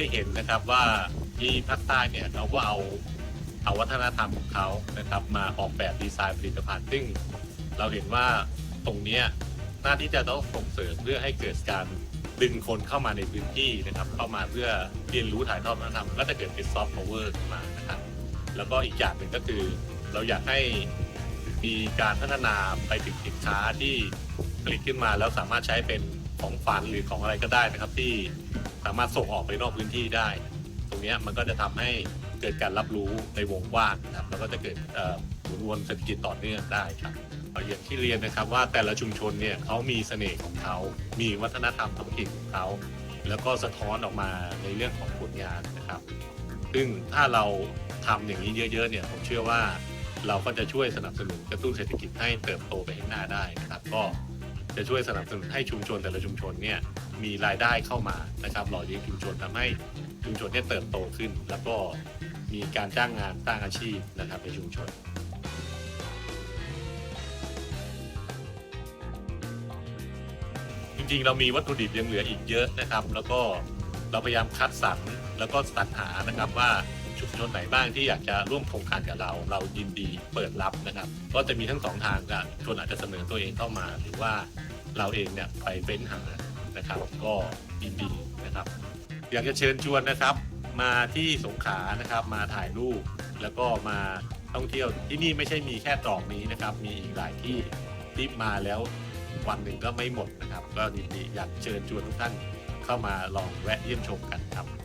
ได้เห็นนะครับว่าที่ภาคใต้เนี่ยเขาก็เอาเอาวัฒนธรรมของเขานะครับมาออกแบบดีไซน์ผลิตภัณฑ์ซึ่ง เราเห็นว่าตรงเนี้ยหน้าที่จะต้องส่งเสริมเพื่อให้เกิดการดึงคนเข้ามาในพื้นที่นะครับ เข้ามาเพื่อเรียนรู้ถ่ายทอดวัฒนธรรมก็จะเกิดเป็นซอฟต์พาวเวอร์ขึ้นมานะครับ แล้วก็อีกอย่างหนึ่งก็คือ เราอยากให้มีการพัฒนาไปถึงสินค้าที่ผลิตขึ้นมาแล้วสามารถใช้เป็นของฝันหรือของอะไรก็ได้นะครับ ที่ สามารถส่งออกไปนอกพื้นที่ได้ ตรงนี้มันก็จะทำให้เกิดการรับรู้ในวงกว้างนะครับแล้วก็จะเกิดหมุนวนเศรษฐกิจต่อเนื่องได้ครับเอาอย่างที่เรียนนะครับว่าแต่ละชุมชนเนี่ยเขามีเสน่ห์ของเขา มีวัฒนธรรมท้องถิ่นของเขา แล้วก็สะท้อนออกมาในเรื่องของผลงานนะครับ ซึ่งถ้าเราทำอย่างนี้เยอะๆเนี่ยผมเชื่อว่าเราก็จะช่วยสนับสนุนกระตุ้นเศรษฐกิจให้เติบโตไปข้างหน้าได้นะครับ ก็ จะช่วยสนับสนุนให้ชุมชนแต่ละชุมชนเนี่ยมีรายได้เข้ามานะครับหล่อเลี้ยงชุมชนทำให้ชุมชนเนี่ยเติบโตขึ้น แล้วก็มีการจ้างงานสร้างอาชีพนะครับในชุมชนจริงๆ เรามีวัตถุดิบยังเหลืออีกเยอะนะครับ แล้วก็เราพยายามคัดสรรแล้วก็สรรหานะครับว่า ชุมชนไหนบ้างที่อยากจะร่วมโครงการกับเรา เรายินดีเปิดรับนะครับ ก็จะมีทั้งสองทางครับชนอาจจะเสนอตัวเองเข้ามา หรือว่าเราเองเนี่ยไปเฟ้นหานะครับ ก็ยินดีนะครับ อยากจะเชิญชวนนะครับ มาที่สงขลานะครับ มาถ่ายรูปแล้วก็มาท่องเที่ยวที่นี่ไม่ใช่มีแค่ตรอกนี้นะครับ มีอีกหลายที่ที่มาแล้ววันหนึ่งก็ไม่หมดนะครับ ก็ยินดีอยากเชิญชวนทุกท่านเข้ามาลองแวะเยี่ยมชมกันครับ